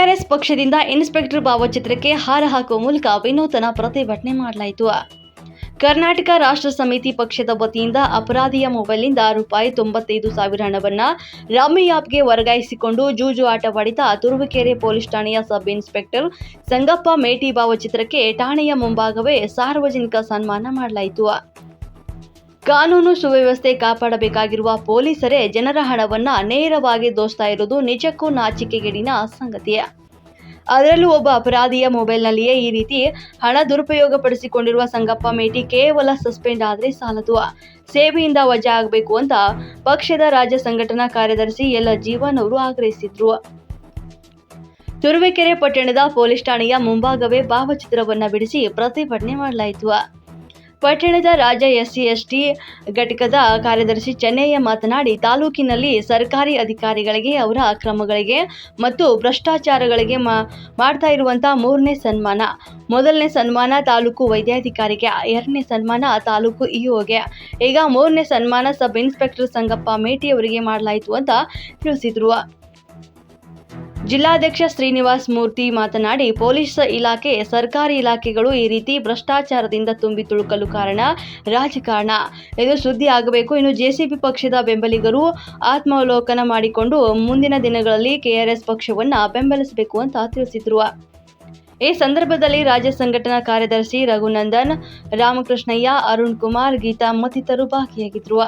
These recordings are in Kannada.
ಕೆಆರ್ಎಸ್ ಪಕ್ಷದಿಂದ ಇನ್ಸ್ಪೆಕ್ಟರ್ ಭಾವಚಿತ್ರಕ್ಕೆ ಹಾರ ಹಾಕುವ ಮೂಲಕ ವಿನೂತನ ಪ್ರತಿಭಟನೆ ಮಾಡಲಾಯಿತು. ಕರ್ನಾಟಕ ರಾಷ್ಟ್ರ ಸಮಿತಿ ಪಕ್ಷದ ವತಿಯಿಂದ ಅಪರಾಧಿಯ ಮೊಬೈಲ್ನಿಂದ ರೂಪಾಯಿ ತೊಂಬತ್ತೈದು ಸಾವಿರ ಹಣವನ್ನು ರಾಮಿ ಆಪ್ಗೆ ವರ್ಗಾಯಿಸಿಕೊಂಡು ಜೂಜು ಆಟವಾಡಿದ ತುರುವಕೆರೆ ಪೊಲೀಸ್ ಠಾಣೆಯ ಸಬ್ ಇನ್ಸ್ಪೆಕ್ಟರ್ ಸಂಗಪ್ಪ ಮೇಟಿ ಭಾವಚಿತ್ರಕ್ಕೆ ಠಾಣೆಯ ಮುಂಭಾಗವೇ ಸಾರ್ವಜನಿಕ ಸನ್ಮಾನ ಮಾಡಲಾಯಿತು. ಕಾನೂನು ಸುವ್ಯವಸ್ಥೆ ಕಾಪಾಡಬೇಕಾಗಿರುವ ಪೊಲೀಸರೇ ಜನರ ಹಣವನ್ನ ನೇರವಾಗಿ ದೋಸ್ತಾ ಇರೋದು ನಿಜಕ್ಕೂ ನಾಚಿಕೆಗೇಡಿನ ಸಂಗತಿಯೇ. ಅದರಲ್ಲೂ ಒಬ್ಬ ಅಪರಾಧಿಯ ಮೊಬೈಲ್ನಲ್ಲಿಯೇ ಈ ರೀತಿ ಹಣ ದುರುಪಯೋಗ ಪಡಿಸಿಕೊಂಡಿರುವ ಸಂಗಪ್ಪ ಮೇಟಿ ಕೇವಲ ಸಸ್ಪೆಂಡ್ ಆದರೆ ಸಾಲದು. ಸೇವೆಯಿಂದ ವಜಾ ಆಗಬೇಕು ಅಂತ ಪಕ್ಷದ ರಾಜ್ಯ ಸಂಘಟನಾ ಕಾರ್ಯದರ್ಶಿ ಎಲ್ಲ ಜೀವನ್ ಅವರು ಆಗ್ರಹಿಸಿದ್ರು. ತುರುವೇಕೆರೆ ಪಟ್ಟಣದ ಪೊಲೀಸ್ ಠಾಣೆಯ ಮುಂಭಾಗವೇ ಭಾವಚಿತ್ರವನ್ನ ಬಿಡಿಸಿ ಪ್ರತಿಭಟನೆ ಮಾಡಲಾಯಿತು. ಪಟ್ಟಣದ ರಾಜ್ಯ ಎಸ್ಸಿ, ಎಸ್ಟಿ ಘಟಕದ ಕಾರ್ಯದರ್ಶಿ ಚೆನ್ನಯ್ಯ ಮಾತನಾಡಿ, ತಾಲೂಕಿನಲ್ಲಿ ಸರ್ಕಾರಿ ಅಧಿಕಾರಿಗಳಿಗೆ, ಅವರ ಅಕ್ರಮಗಳಿಗೆ ಮತ್ತು ಭ್ರಷ್ಟಾಚಾರಗಳಿಗೆ ಮಾಡ್ತಾ ಇರುವಂಥ ಮೂರನೇ ಸನ್ಮಾನ. ಮೊದಲನೇ ಸನ್ಮಾನ ತಾಲೂಕು ವೈದ್ಯಾಧಿಕಾರಿಗೆ, ಎರಡನೇ ಸನ್ಮಾನ ತಾಲೂಕು ಇಒಗೆ. ಈಗ ಮೂರನೇ ಸನ್ಮಾನ ಸಬ್ ಇನ್ಸ್ಪೆಕ್ಟರ್ ಸಂಗಪ್ಪ ಮೇಟಿ ಅವರಿಗೆ ಮಾಡಲಾಯಿತು ಅಂತ ತಿಳಿಸಿದ್ರು. ಜಿಲ್ಲಾಧ್ಯಕ್ಷ ಶ್ರೀನಿವಾಸ್ ಮೂರ್ತಿ ಮಾತನಾಡಿ, ಪೊಲೀಸ್ ಇಲಾಖೆ, ಸರ್ಕಾರಿ ಇಲಾಖೆಗಳು ಈ ರೀತಿ ಭ್ರಷ್ಟಾಚಾರದಿಂದ ತುಂಬಿ ತುಳುಕಲು ಕಾರಣ. ರಾಜಕಾರಣ. ಇದು ಸುದ್ದಿ ಆಗಬೇಕು ಇನ್ನು ಜೆಸಿಬಿ ಪಕ್ಷದ ಬೆಂಬಲಿಗರು ಆತ್ಮಾವಲೋಕನ ಮಾಡಿಕೊಂಡು ಮುಂದಿನ ದಿನಗಳಲ್ಲಿ ಕೆಆರ್ಎಸ್ ಪಕ್ಷವನ್ನು ಬೆಂಬಲಿಸಬೇಕು ಅಂತ ತಿಳಿಸಿದ್ರು. ಈ ಸಂದರ್ಭದಲ್ಲಿ ರಾಜ್ಯ ಸಂಘಟನಾ ಕಾರ್ಯದರ್ಶಿ ರಘುನಂದನ್, ರಾಮಕೃಷ್ಣಯ್ಯ, ಅರುಣ್ ಕುಮಾರ್, ಗೀತಾ ಮತ್ತಿತರರು ಭಾಗಿಯಾಗಿದ್ರು.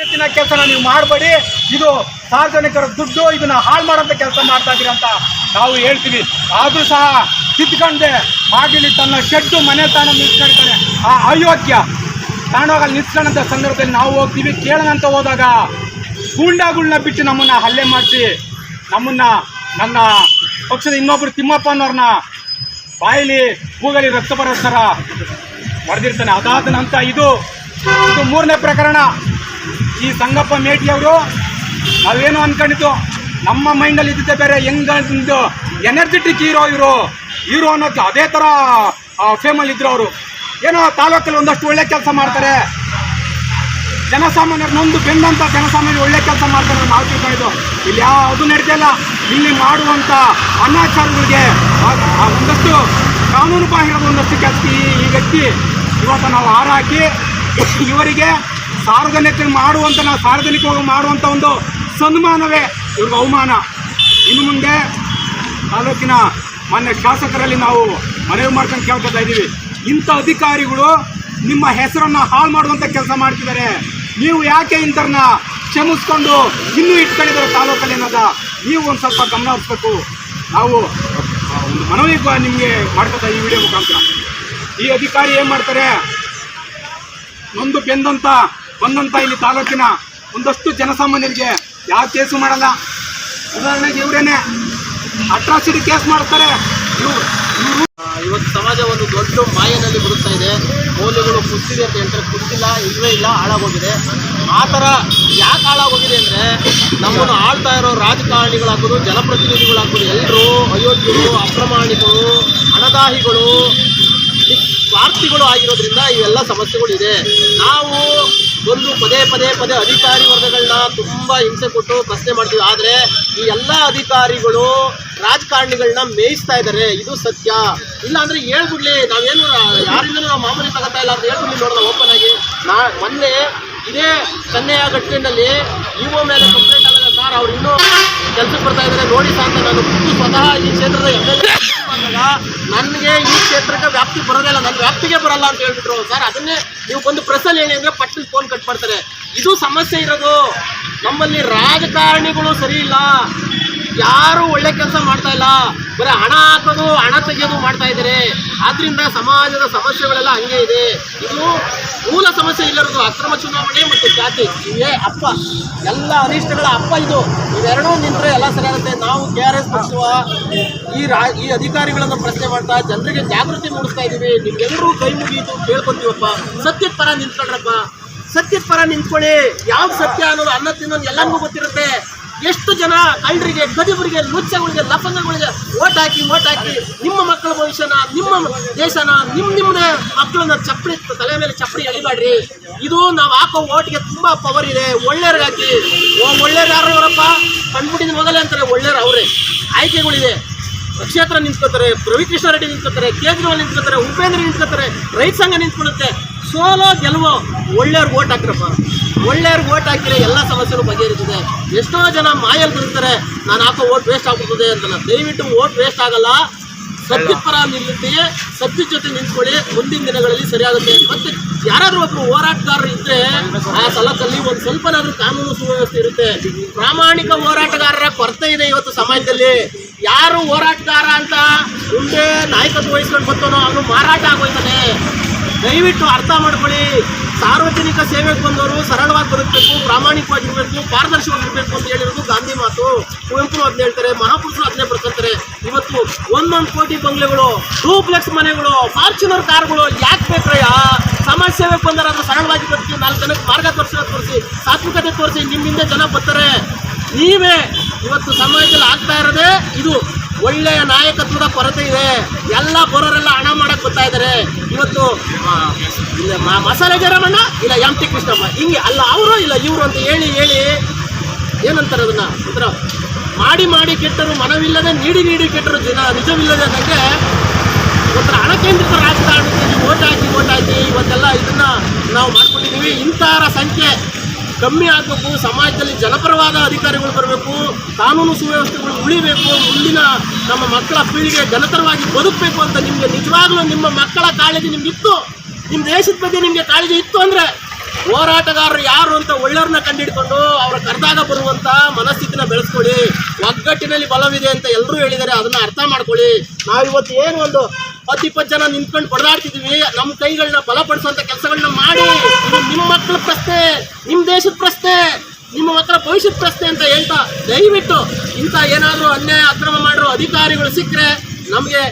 ಕೆತ್ತಿನ ಕೆಲಸನ ನೀವು ಮಾಡಬೇಡಿ. ಇದು ಸಾರ್ವಜನಿಕರ ದುಡ್ಡು, ಇದನ್ನ ಹಾಳು ಮಾಡೋಂಥ ಕೆಲಸ ಮಾಡ್ತಾ ಇದ್ದೀರಿ ಅಂತ ನಾವು ಹೇಳ್ತೀವಿ. ಆದರೂ ಸಹ ಕಿತ್ಕೊಂಡೆ ಮಾಡಿಲಿ ತನ್ನ ಶೆಡ್ಡು ಮನೆ ತಾಣ ನಿಲ್ಸ್ಕೊಳ್ತಾನೆ ಆ ಅಯೋಗ್ಯ. ತಾಣವಾಗ ನಿಲ್ಸ್ಕೊಳ್ಳೋಂಥ ಸಂದರ್ಭದಲ್ಲಿ ನಾವು ಹೋಗ್ತೀವಿ. ಕೇಳೋಣಂತ ಹೋದಾಗ ಗೂಂಡಾಗಳನ್ನ ಬಿಟ್ಟು ನಮ್ಮನ್ನ ಹಲ್ಲೆ ಮಾಡಿಸಿ, ನಮ್ಮನ್ನ, ನನ್ನ ಪಕ್ಷದ ಇನ್ನೊಬ್ಬರು ತಿಮ್ಮಪ್ಪ ಅನ್ನೋರ್ನ ಬಾಯಿಲಿ ಕೂಗಲಿ ರಕ್ತ ಬರೋ ಥರ ಹೊಡೆದಿರ್ತಾನೆ. ಅದಾದ ನಂತರ ಇದು ಇದು ಮೂರನೇ ಪ್ರಕರಣ. ಈ ಸಂಗಪ್ಪ ಮೇಟಿಯವರು ನಾವೇನು ಅನ್ಕೊಂಡಿದ್ದು, ನಮ್ಮ ಮೈಂಡಲ್ಲಿ ಇದ್ದಿದ್ದೆ ಬೇರೆ ಹೆಂಗಂದು ಎನರ್ಜೆಟಿಕ್ ಹೀರೋ ಇವರು. ಹೀರೋ ಅನ್ನೋದು ಅದೇ ಥರ ಫೇಮಲ್ಲಿ ಇದ್ರು ಅವರು. ಏನೋ ತಾಲೂಕಲ್ಲಿ ಒಂದಷ್ಟು ಒಳ್ಳೆ ಕೆಲಸ ಮಾಡ್ತಾರೆ. ಜನಸಾಮಾನ್ಯರು ನೊಂದು ಬೆಂದಂತ ಜನಸಾಮಾನ್ಯರು ಒಳ್ಳೆ ಕೆಲಸ ಮಾಡ್ತಾರೆ ನಾವು ತಿಳ್ಕೊಂಡಿದ್ದು ಇಲ್ಲಿ ಯಾವುದು ನಡೀತಿಲ್ಲ ಇಲ್ಲಿ. ಮಾಡುವಂಥ ಅನಾಚಾರಗಳಿಗೆ ಒಂದಷ್ಟು ಕಾನೂನು ಬಾಹಿರದ ಒಂದಷ್ಟು ಕೆಲಸ ಈ ವ್ಯಕ್ತಿ ಇವತ್ತು ನಾವು ಹಾರಾಕಿ, ಇವರಿಗೆ ಸಾರ್ವಜನಿಕರು ಮಾಡುವಂಥ ನಾವು ಸಾರ್ವಜನಿಕವಾಗಿ ಮಾಡುವಂಥ ಒಂದು ಸನ್ಮಾನವೇ ಇವ್ರಿಗೆ ಅವಮಾನ. ಇನ್ನು ಮುಂದೆ ತಾಲೂಕಿನ ಮಾನ್ಯ ಶಾಸಕರಲ್ಲಿ ನಾವು ಮನವಿ ಮಾಡ್ಕೊಂಡು ಕೇಳ್ಕೊತಾ ಇದ್ದೀವಿ. ಇಂಥ ಅಧಿಕಾರಿಗಳು ನಿಮ್ಮ ಹೆಸರನ್ನು ಹಾಳು ಮಾಡುವಂಥ ಕೆಲಸ ಮಾಡ್ತಿದ್ದಾರೆ. ನೀವು ಯಾಕೆ ಇಂಥರನ್ನ ಕ್ಷಮಿಸ್ಕೊಂಡು ಇನ್ನೂ ಇಟ್ಕೊಂಡಿದ್ದಾರೆ ತಾಲೂಕಲ್ಲಿ ಅನ್ನೋದ ನೀವು ಒಂದು ಸ್ವಲ್ಪ ಗಮನ ಹರಿಸ್ಬೇಕು. ನಾವು ಒಂದು ಮನವಿ ನಿಮಗೆ ಮಾಡ್ಕೊತಾ ಈ ವಿಡಿಯೋ ಮುಖಾಂತರ. ಈ ಅಧಿಕಾರಿ ಏನು ಮಾಡ್ತಾರೆ? ನೊಂದು ಬೆಂದಂತ ಬಂದಂತ ಇಲ್ಲಿ ತಾಲೂಕಿನ ಒಂದಷ್ಟು ಜನಸಾಮಾನ್ಯರಿಗೆ ಯಾವ ಕೇಸು ಮಾಡಲ್ಲ. ಉದಾಹರಣೆಗೆ ಇವರೇನೆ ಅಟ್ರಾಸಿಟಿ ಕೇಸ್ ಮಾಡ್ತಾರೆ. ಇವರು ಇವತ್ತು ಸಮಾಜ ಒಂದು ದೊಡ್ಡ ಮಾಯದಲ್ಲಿ ಬಿಡುತ್ತಾ ಇದೆ. ಮೌಲ್ಯಗಳು ಕುಸಿದೆ ಅಂತ ಹೇಳ್ತಾರೆ. ಕುಸಿಲ್ಲ ಇಲ್ಲವೇ ಇಲ್ಲ, ಹಾಳಾಗೋಗಿದೆ. ಆ ಥರ ಯಾಕೆ ಹಾಳಾಗೋಗಿದೆ ಅಂದರೆ ನಮ್ಮನ್ನು ಆಳ್ತಾ ಇರೋ ರಾಜಕಾರಣಿಗಳಾಗ್ಬೋದು, ಜನಪ್ರತಿನಿಧಿಗಳಾಗ್ಬೋದು ಎಲ್ಲರೂ ಅಯೋಗ್ಯರು ಅಪ್ರಮಾಣಿಗಳು ಹಣದಾಹಿಗಳು ಸ್ವಾರ್ಥಿಗಳು ಆಗಿರೋದ್ರಿಂದ ಇವೆಲ್ಲ ಸಮಸ್ಯೆಗಳು ಇದೆ ನಾವು ಒಂದು ಪದೇ ಪದೇ ಪದೇ ಅಧಿಕಾರಿ ವರ್ಗಗಳನ್ನ ತುಂಬ ಹಿಂಸೆ ಕೊಟ್ಟು ಪ್ರಶ್ನೆ ಮಾಡ್ತೀವಿ. ಆದರೆ ಈ ಎಲ್ಲ ಅಧಿಕಾರಿಗಳು ರಾಜಕಾರಣಿಗಳನ್ನ ಮೇಯಿಸ್ತಾ ಇದ್ದಾರೆ. ಇದು ಸತ್ಯ. ಇಲ್ಲ ಅಂದ್ರೆ ಹೇಳ್ಬಿಡ್ಲಿ, ನಾವೇನು ಯಾರಿಂದಲೂ ನಾವು ಮಾಮೂಲಿ ತಗೋತಾ ಇಲ್ಲ ಅಂತ ಹೇಳ್ಬಿಡ್ಲಿ ನೋಡೋಣ ಓಪನ್ ಆಗಿ. ನಾ, ಮೊನ್ನೆ ಇದೇ ಚೆನ್ನಯ್ಯ ಘಟನೆಯಲ್ಲಿ ಇಒ ಮೇಲೆ ಕಂಪ್ಲೇಂಟ್ ಸರ್, ಅವ್ರು ಇನ್ನೂ ಕೆಲ್ಸಕ್ಕೆ ಬರ್ತಾ ಇದ್ದಾರೆ. ನೋಡಿ ಸಾಂತ ನಾನು ಖುದ್ದು ಸ್ವತಃ ಈ ಕ್ಷೇತ್ರದ ಎಂ ಎಲ್ ನನಗೆ ಈ ಕ್ಷೇತ್ರಕ್ಕೆ ವ್ಯಾಪ್ತಿ ಬರೋದಿಲ್ಲ ನನ್ನ ವ್ಯಾಪ್ತಿಗೆ ಬರಲ್ಲ ಅಂತ ಹೇಳ್ಬಿಟ್ರು ಸರ್. ಅದನ್ನೇ ನೀವು ಬಂದು ಪ್ರೆಸ್ಸಲ್ಲಿ ಹೇಳಿ ಅಂದರೆ ಪಟ್ಟಿ ಫೋನ್ ಕಟ್ ಮಾಡ್ತಾರೆ. ಇದು ಸಮಸ್ಯೆ ಇರೋದು. ನಮ್ಮಲ್ಲಿ ರಾಜಕಾರಣಿಗಳು ಸರಿ ಇಲ್ಲ. ಯಾರು ಒಳ್ಳೆ ಕೆಲಸ ಮಾಡ್ತಾ ಇಲ್ಲ. ಬರೀ ಹಣ ಹಾಕೋದು, ಹಣ ತೆಗೆಯೋದು ಮಾಡ್ತಾ ಇದ್ದಾರೆ. ಆದ್ರಿಂದ ಸಮಾಜದ ಸಮಸ್ಯೆಗಳೆಲ್ಲ ಹಂಗೆ ಇದೆ. ಇದು ಮೂಲ ಸಮಸ್ಯೆ ಇಲ್ಲರದು ಅಕ್ರಮ ಚುನಾವಣೆ ಮತ್ತು ಜಾತಿ. ಇವೇ ಅಪ್ಪ. ಎಲ್ಲ ಅನಿಷ್ಟಗಳ ಅಪ್ಪ ಇದು. ಇವೆರಡೂ ನಿಂತರೆ ಎಲ್ಲ ಸರಿಯಾಗುತ್ತೆ ನಾವು ಕೆ ಆರ್ ಎಸ್ ಪಕ್ಷವ, ಈ ರಾ, ಈ ಅಧಿಕಾರಿಗಳನ್ನು ಪ್ರಶ್ನೆ ಮಾಡ್ತಾ, ಜನರಿಗೆ ಜಾಗೃತಿ ಮೂಡಿಸ್ತಾ ಇದ್ದೀವಿ. ನಿಮ್ಗೆಲ್ಲರೂ ಕೈ ಮುಗಿಯಿತು ಕೇಳ್ಕೊತೀವಪ್ಪ. ಸತ್ಯದ ಪರ ನಿಂತ್ಕೊಂಡ್ರಪ್ಪ ಸತ್ಯದ ಪರ ನಿಂತ್ಕೊಳ್ಳಿ. ಯಾವ ಸತ್ಯ ಅನ್ನೋದು ಅನ್ನ ತಿನ್ನೋದು ಎಲ್ಲರಿಗೂ ಗೊತ್ತಿರುತ್ತೆ. ಎಷ್ಟು ಜನ ಕಳ್ಳರಿಗೆ ಕದಿಬರಿಗೆ ಲುಚ್ಚಗಳಿಗೆ ಲಫಂಗಗಳಿಗೆ ಓಟ್ ಹಾಕಿ ಓಟ್ ಹಾಕಿ ನಿಮ್ಮ ಮಕ್ಕಳ ಭವಿಷ್ಯನ, ನಿಮ್ಮ ದೇಶನ ನಿಮ್ಮ ನಿಮ್ಮದೇ ಮಕ್ಕಳನ್ನ ಚಪ್ಪಡಿ, ತಲೆ ಮೇಲೆ ಚಪ್ಪಡಿ ಎಳಿಬೇಡ್ರಿ. ಇದು ನಾವು ಹಾಕೋ ಓಟ್ಗೆ ತುಂಬಾ ಪವರ್ ಇದೆ. ಓ, ಒಳ್ಳೆಯವ್ರು ಯಾರು ಅವರಪ್ಪ ಕಂಡುಬಿಟ್ಟಿದ ಮೊದಲೇ ಅಂತಾರೆ, ಒಳ್ಳೆಯವ್ರು ಅವರೇ. ಆಯ್ಕೆಗಳಿದೆ. ಕ್ಷೇತ್ರ ನಿಂತ್ಕೋತಾರೆ ರವಿಕೃಷ್ಣ ರೆಡ್ಡಿ ನಿಂತ್ಕೋತಾರೆ ಕೇಜ್ರಿವಾಲ್ ನಿಂತ್ಕೋತಾರೆ ಉಪೇಂದ್ರ ನಿಂತ್ಕೋತಾರೆ ರೈತ ಸಂಘ ನಿಂತ್ಕೊಳ್ಳುತ್ತೆ. ಸೋಲೋ ಗೆಲುವೋ ಒಳ್ಳೆಯವ್ರಿಗೆ ಓಟ್ ಹಾಕ್ರಪ್ಪ. ಒಳ್ಳೆಯವ್ರಿಗೆ ಓಟ್ ಹಾಕಿದ್ರೆ ಎಲ್ಲ ಸಮಸ್ಯೆಗಳು ಬಗೆಹರಿತದೆ. ಎಷ್ಟೋ ಜನ ಮಾಯಲ್ಲಿ ಬರುತ್ತಾರೆ ನಾನು ಹಾಕೋ ಓಟ್ ವೇಸ್ಟ್ ಆಗ್ಬಿಡ್ತದೆ ಅಂತಲ್ಲ. ದಯವಿಟ್ಟು ಓಟ್ ವೇಸ್ಟ್ ಆಗಲ್ಲ. ಸತ್ಯದ ಪರ ನಿಲ್ಲುತ್ತೆ ಸತ್ಯದ ಜೊತೆ ನಿಂತ್ಕೊಳ್ಳಿ. ಮುಂದಿನ ದಿನಗಳಲ್ಲಿ ಸರಿಯಾಗುತ್ತೆ. ಮತ್ತೆ ಯಾರಾದ್ರೂ ಒಬ್ರು ಹೋರಾಟಗಾರರು ಇದ್ರೆ ಆ ಸ್ಥಳದಲ್ಲಿ ಒಂದು ಸ್ವಲ್ಪನಾದರೂ ಕಾನೂನು ಸುವ್ಯವಸ್ಥೆ ಇರುತ್ತೆ. ಪ್ರಾಮಾಣಿಕ ಹೋರಾಟಗಾರರ ಕೊರತೆ ಇದೆ ಇವತ್ತು ಸಮಾಜದಲ್ಲಿ. ಯಾರು ಹೋರಾಟಗಾರ ಅಂತ ಮುಂದೆ ನಾಯಕತ್ವ ವಹಿಸ್ಕೊಂಡು ಬರ್ತಾನೋ, ಅವನು ಮಾರಾಟ ಆಗೋಯ್ತಾನೆ. ದಯವಿಟ್ಟು ಅರ್ಥ ಮಾಡ್ಕೊಳ್ಳಿ. ಸಾರ್ವಜನಿಕ ಸೇವೆಗೆ ಬಂದವರು ಸರಳವಾಗಿ ಬದುಕಬೇಕು ಪ್ರಾಮಾಣಿಕವಾಗಿರಬೇಕು ಪಾರದರ್ಶಕವಾಗಿರಬೇಕು ಅಂತ ಹೇಳಿರೋದು ಗಾಂಧಿ ಮಾತು. ಕುವೆಂಪು ಅದನ್ನ ಹೇಳ್ತಾರೆ, ಮಹಾಪುರುಷರು ಅದನ್ನೇ ಬರ್ತಾರೆ ಇವತ್ತು ಒಂದೊಂದು ಕೋಟಿ ಬಂಗ್ಲೆಗಳು, ಡೂಪ್ಲೆಕ್ಸ್ ಮನೆಗಳು, ಫಾರ್ಚುನರ್ ಕಾರ್ಗಳು ಯಾಕೆ ಬೇಕ್ರಯ್ಯ? ಸಮಾಜ ಸೇವೆಗೆ ಬಂದರಾದ್ರೂ ಸರಳವಾಗಿ ಬರ್ತೀವಿ ನಾಲ್ಕು ಜನಕ್ಕೆ ಮಾರ್ಗ ತೋರಿಸಿ ತೋರಿಸಿ, ಸಾತ್ವಿಕತೆ ತೋರಿಸಿ ನಿಮ್ಮಿಂದ ಜನ ಬರ್ತಾರೆ. ನೀವೇ ಇವತ್ತು ಸಮಾಜದಲ್ಲಿ ಆಗ್ತಾ ಇರೋದೇ ಇದು. ಒಳ್ಳೆಯ ನಾಯಕತ್ವದ ಕೊರತೆ ಇದೆ. ಎಲ್ಲ ಬರೋರೆಲ್ಲ ಹಣ ಮಾಡಕ್ಕೆ ಬರ್ತಾ ಇದ್ದಾರೆ ಇವತ್ತು ಮಸಾಲೆ ಜರಮಣ್ಣ ಇಲ್ಲ ಎಂ ಟಿ ಕೃಷ್ಣಮ್ಮ? ಹಿಂಗೆ ಅಲ್ಲ, ಅವರು ಇಲ್ಲ, ಇವರು ಅಂತ ಹೇಳಿ ಹೇಳಿ ಏನಂತಾರೆ ಅದನ್ನ? ಒಂಥರ ಮಾಡಿ ಮಾಡಿ ಕೆಟ್ಟರು ಮನವಿಲ್ಲದೆ, ನೀಡಿ ನೀಡಿ ಕೆಟ್ಟರು ಜನ, ನಿಜವಿಲ್ಲದೆ ನನಗೆ ಒಂಥರ ಹಣ ಕೇಂದ್ರಿತ ರಾಜಕಾರಣದಲ್ಲಿ ಓಟ್ ಹಾಕಿ ಓಟ್ ಹಾಕಿ ಇವತ್ತೆಲ್ಲ ಇದನ್ನ ನಾವು ಮಾಡ್ಕೊಂಡಿದ್ದೀವಿ. ಇಂಥರ ಸಂಖ್ಯೆ. ಕಮ್ಮಿ ಆಗಬೇಕು, ಸಮಾಜದಲ್ಲಿ ಜನಪರವಾದ ಅಧಿಕಾರಿಗಳು ಬರಬೇಕು, ಕಾನೂನು ಸುವ್ಯವಸ್ಥೆಗಳು ಉಳಿಬೇಕು, ಮುಂದಿನ ನಮ್ಮ ಮಕ್ಕಳ ಪೀಳಿಗೆ ಜನತರವಾಗಿ ಬದುಕಬೇಕು ಅಂತ ನಿಮಗೆ ನಿಜವಾಗ್ಲೂ ನಿಮ್ಮ ಮಕ್ಕಳ ಕಾಳಜಿ ನಿಮ್ಗೆ ಇತ್ತು. ನಿಮ್ಮ ದೇಶದ ಬಗ್ಗೆ ನಿಮಗೆ ಕಾಳಜಿ ಇತ್ತು ಅಂದರೆ ಹೋರಾಟಗಾರರು ಯಾರು ಅಂತ ಒಳ್ಳೆಯವ್ರನ್ನ ಕಂಡಿಡ್ಕೊಂಡು ಅವರ ಕರ್ದಾಗ ಬರುವಂತ ಮನಸ್ಥಿತಿನ ಬೆಳೆಸ್ಕೊಳ್ಳಿ. ಒಗ್ಗಟ್ಟಿನಲ್ಲಿ ಬಲವಿದೆ ಅಂತ ಎಲ್ಲರೂ ಹೇಳಿದ್ದಾರೆ ಅದನ್ನ ಅರ್ಥ ಮಾಡ್ಕೊಳ್ಳಿ. ನಾವಿವತ್ತು ಏನು ಒಂದು ಹತ್ತು ಇಪ್ಪತ್ತು ಜನ ನಿಂತ್ಕೊಂಡು ಬಡದಾಡ್ತಿದ್ವಿ ನಮ್ಮ ಕೈಗಳನ್ನ ಬಲಪಡಿಸುವಂತ ಕೆಲಸಗಳನ್ನ ಮಾಡಿ. ನಿಮ್ಮ ಮಕ್ಕಳ ಪ್ರಶ್ನೆ, ನಿಮ್ಮ ದೇಶದ ಪ್ರಶ್ನೆ, ನಿಮ್ಮ ಮಕ್ಕಳ ಭವಿಷ್ಯದ ಪ್ರಶ್ನೆ ಅಂತ ಹೇಳ್ತಾ ದಯವಿಟ್ಟು ಇಂಥ ಏನಾದರೂ ಅನ್ಯಾಯ, ಅಕ್ರಮ ಮಾಡಿರೋ ಅಧಿಕಾರಿಗಳು ಸಿಕ್ಕರೆ ನಮಗೆ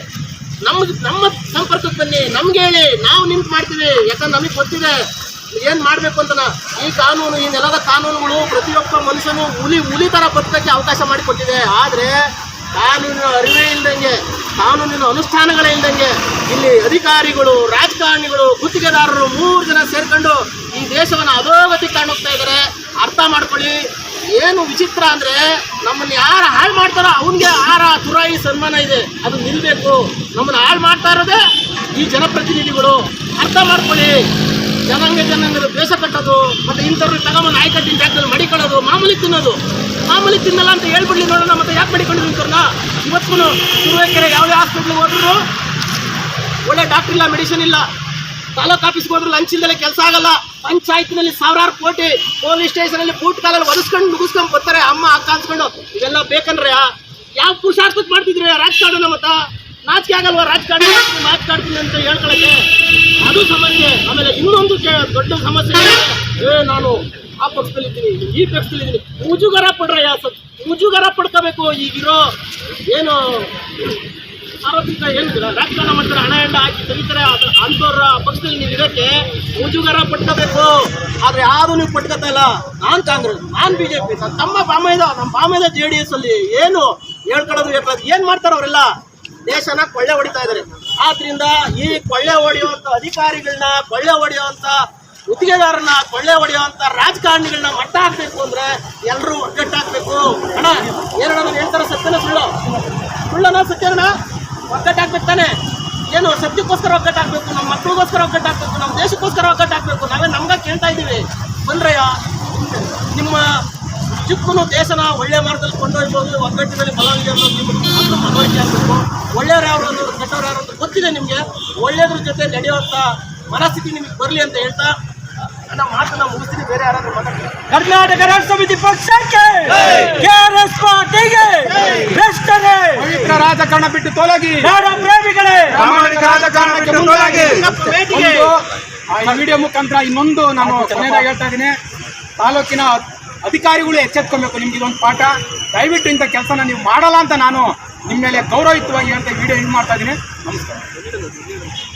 ನಮ್ಮ ನಮ್ಮ ಸಂಪರ್ಕಕ್ಕೆ ಬನ್ನಿ. ನಮ್ಗೆ ಹೇಳಿ. ನಾವು ನಿಂತು ಮಾಡ್ತೀವಿ. ಯಾಕಂದ್ರೆ ನಮಗೆ ಗೊತ್ತಿದೆ ಏನ್ ಮಾಡಬೇಕು ಅಂತ ಈ ಕಾನೂನು, ಈ ನೆಲದ ಕಾನೂನುಗಳು ಪ್ರತಿಯೊಬ್ಬ ಮನುಷ್ಯನು ಹುಲಿ ಹುಲಿ ಥರ ಬದುಕಕ್ಕೆ ಅವಕಾಶ ಮಾಡಿಕೊಟ್ಟಿದೆ ಆದರೆ ಕಾನೂನಿನ ಅರಿವೇ ಇಲ್ದಂಗೆ, ಕಾನೂನಿನ ಅನುಷ್ಠಾನಗಳೇ ಇಲ್ದಂಗೆ ಇಲ್ಲಿ ಅಧಿಕಾರಿಗಳು, ರಾಜಕಾರಣಿಗಳು, ಗುತ್ತಿಗೆದಾರರು ಮೂರು ಜನ ಸೇರ್ಕೊಂಡು ಈ ದೇಶವನ್ನು ಅಧೋಗತಿ ಕಾಣೋಗ್ತಾ ಇದ್ದಾರೆ ಅರ್ಥ ಮಾಡ್ಕೊಳ್ಳಿ. ಏನು ವಿಚಿತ್ರ ಅಂದ್ರೆ ನಮ್ಮನ್ನ ಯಾರು ಹಾಳು ಮಾಡ್ತಾರೋ ಅವನಿಗೆ ಆರ, ತುರಾಯಿ ಸನ್ಮಾನ ಇದೆ. ಅದು ನಿಲ್ಲಬೇಕು ನಮ್ಮನ್ನ ಹಾಳು ಮಾಡ್ತಾ ಇರೋದೇ ಈ ಜನಪ್ರತಿನಿಧಿಗಳು. ಅರ್ಥ ಮಾಡ್ಕೊಳ್ಳಿ. ಜನಾಂಗ ಜನಾಂಗದ ದ್ವೇಷ ಕಟ್ಟೋದು ಮತ್ತೆ ಇಂಥವ್ರಿಗೆ ತಗೊಂಡು ನಾಯಕಟ್ಟಿನ ಜಾಗದಲ್ಲಿ ಮಡಿಕೊಳ್ಳೋದು ಮಾಮೂಲಿ ತಿನ್ನೋದು. ಮಾಮೂಲಿ ತಿನ್ನಲ್ಲ ಅಂತ ಹೇಳ್ಬಿಡ್ಲಿ ನೋಡೋಣ, ಮತ್ತೆ ಯಾಕೆ ಮಡಿಕೊಂಡಿದ್ರು ಇಂಥವ್ರನ್ನ ಇವತ್ತು ತುರುವೇಕೆರೆ ಯಾವುದೇ ಹಾಸ್ಪಿಟ್ಲಿಗೆ ಹೋದ್ರು ಒಳ್ಳೆ ಡಾಕ್ಟರ್ ಇಲ್ಲ ಮೆಡಿಸಿನ್ ಇಲ್ಲ. ತಾಲೂಕು ಆಫೀಸ್ಗೆ ಹೋದ್ರು ಲಂಚ್ ಇಲ್ಲದೆ ಕೆಲಸ ಆಗಲ್ಲ. ಪಂಚಾಯತ್ನಲ್ಲಿ ಸಾವಿರಾರು ಕೋಟಿ ಪೊಲೀಸ್ ಸ್ಟೇಷನ್ ಅಲ್ಲಿ ಬೂಟ್ ಕಾಲಲ್ಲಿ ಒದಿಸ್ಕೊಂಡು ಮುಗಿಸ್ಕೊಂಡು ಬರ್ತಾರೆ ಅಮ್ಮ, ಅಕ್ಕ ಅನ್ಸ್ಕೊಂಡು. ಇವೆಲ್ಲ ಬೇಕಂದ್ರೆ ಯಾವ ಪುರುಷಾರ್ಥಕ್ಕೆ ಮಾಡ್ತಿದ್ರಿ? ರಾಜಕಾರಣ ಮತ್ತ? ನಾಚಿಕೆ ಆಗಲ್ವಾ ರಾಜಕಾರಣ? ಮಾತಾಡ್ತೀನಿ ಅಂತ ಹೇಳ್ಕೊಳಕ್ಕೆ ಅದು ಸಮಸ್ಯೆ. ಆಮೇಲೆ ಇನ್ನೊಂದು ದೊಡ್ಡ ಸಮಸ್ಯೆ ಏ, ನಾನು ಆ ಪಕ್ಷದಲ್ಲಿದ್ದೀನಿ, ಈ ಪಕ್ಷದಲ್ಲಿದ್ದೀನಿ. ಮುಜುಗರ ಪಡ್ರಯ್ಯ ಸತ್ ಮುಜುಗರ ಪಡ್ಕೋಬೇಕು ಈಗಿರೋ ಏನು ಸಾರ್ವತ್ರಿಕ ಏನಿಲ್ಲ ರಾಜಕಾರಣ ಮಾಡ್ತಾರೆ, ಹಣ ಎಂಡ ಹಾಕಿ ತೆಗಿತಾರೆ ಅಂಥವ್ರ ಪಕ್ಷದಲ್ಲಿ ನೀವು ಇರೋಕ್ಕೆ ಮುಜುಗರ ಪಟ್ಕೋಬೇಕು ಆದರೆ ಯಾರು ನೀವು ಪಟ್ಕೋತಾ ಇಲ್ಲ? ನಾನು ಕಾಂಗ್ರೆಸ್, ನಾನ್ ಬಿಜೆಪಿ. ಸರ್, ತಮ್ಮ ಬಾಮೈದ ನಮ್ಮ ಬಾಮೈದ ಜೆ ಡಿ ಎಸ್ ಅಲ್ಲಿ. ಏನು ಹೇಳ್ಕೊಳೋದು ಹೇಳ್ಕೊಳ್ಳೋದು ಏನು ಮಾಡ್ತಾರೆ ಅವರೆಲ್ಲ? ದೇಶನ ಕೊಳ್ಳೆ ಹೊಡಿತಾ ಇದ್ದಾರೆ. ಆದ್ರಿಂದ ಈ ಕೊಳ್ಳೆ ಹೊಡೆಯುವಂತ ಅಧಿಕಾರಿಗಳನ್ನ, ಕೊಳ್ಳೆ ಹೊಡೆಯುವಂತ ಗುತ್ತಿಗೆದಾರನ ಕೊಳ್ಳೆ ಹೊಡೆಯುವಂತ ರಾಜಕಾರಣಿಗಳನ್ನ ಮಟ್ಟ ಹಾಕ್ಬೇಕು ಅಂದ್ರೆ ಎಲ್ಲರೂ ಒಗ್ಗಟ್ಟಾಕ್ಬೇಕು ಅಣ್ಣ, ಏನಣ್ಣ ನಾನು ಹೇಳ್ತಾರೆ ಸತ್ಯನ ಸುಳ್ಳು? ಸುಳ್ಳನ ಸತ್ಯನ? ಒಗ್ಗಟ್ಟಾಗ್ಬೇಕು ತಾನೆ? ಏನು ಸತ್ಯಕ್ಕೋಸ್ಕರ ಒಗ್ಗಟ್ಟಾಗ್ಬೇಕು ನಮ್ಮ ಮಕ್ಕಳಿಗೋಸ್ಕರ ಒಗ್ಗಟ್ಟಾಗ್ಬೇಕು ನಮ್ಮ ದೇಶಕ್ಕೋಸ್ಕರ ಒಗ್ಗಟ್ಟಾಗ್ಬೇಕು ನಾವೇ ನಮ್ಗೆ ಕೇಳ್ತಾ ಇದ್ದೀವಿ. ಬಂದ್ರಯ್ಯ, ನಿಮ್ಮ ಚಿಕ್ಕನು ದೇಶನ ಒಳ್ಳೆ ಮಾರ್ಗದಲ್ಲಿ ಕೊಂಡೊಯ್ಬೋದು ಒಗ್ಗಟ್ಟಿನಲ್ಲಿ ಬಲವಿದೆ ಅನ್ನೋದು ನಿಮ್ಮ ಮನವರಿಕೆ ಆಗಬೇಕು. ಒಳ್ಳೆಯವ್ರು ಯಾರು ಅನ್ನೋದು ಕೆಟ್ಟವ್ರು ಯಾರು ಅಂತ ಗೊತ್ತಿದೆ ನಿಮಗೆ? ಒಳ್ಳೆಯದ್ರ ಜೊತೆ ನಡೆಯುವಂಥ ಮನಸ್ಥಿತಿ ನಿಮಗೆ ಬರಲಿ ಅಂತ ಹೇಳ್ತಾ ನನ್ನ ಮಾತನ್ನ ಮುಗಿಸ್ತೀನಿ. ಬೇರೆ ಯಾರಾದರೂ ಮಾತಾಡ್ತಾರೆ? ಕರ್ನಾಟಕ ರಾಜ್ಯ ಸಮಿತಿ ಪಕ್ಷಕ್ಕೆ ಕೆಆರ್ಎಸ್ ಪಾರ್ಟಿಗೆ ಭ್ರಷ್ಟರೇ! ಪವಿತ್ರ ರಾಜಕಾರಣ ಬಿಟ್ಟು ತೊಲಗಿ! ನಾಡ ಪ್ರೇಮಿಗಳೇ? ಪ್ರಾಮಾಣಿಕ ರಾಜಕಾರಣಕ್ಕೆ ಮುಂದಾಗಿ ಭೇಟಿಗೆ ಆ, ಈ ವಿಡಿಯೋ ಮುಖಾಂತರ ಇನ್ನೊಂದು ನಾನು ಕೊನೆಯದಾಗಿ ಹೇಳ್ತಾ ಇದ್ದೀನಿ. ತಾಲೂಕಿನ ಅಧಿಕಾರಿಗಳು ಎಚ್ಚೆತ್ಕೊಬೇಕು ನಿಮ್ಗೆ ಇದೊಂದು ಪಾಠ. ದಯವಿಟ್ಟು ಇಂಥ ಕೆಲಸನ ನೀವು ಮಾಡಲ್ಲ ಅಂತ ನಾನು ನಿಮ್ಮ ಮೇಲೆ ಗೌರವಯುತವಾಗಿ ಅಂತ ವಿಡಿಯೋ ಇದು ಮಾಡ್ತಾ ಇದ್ದೀನಿ. ನಮಸ್ಕಾರ.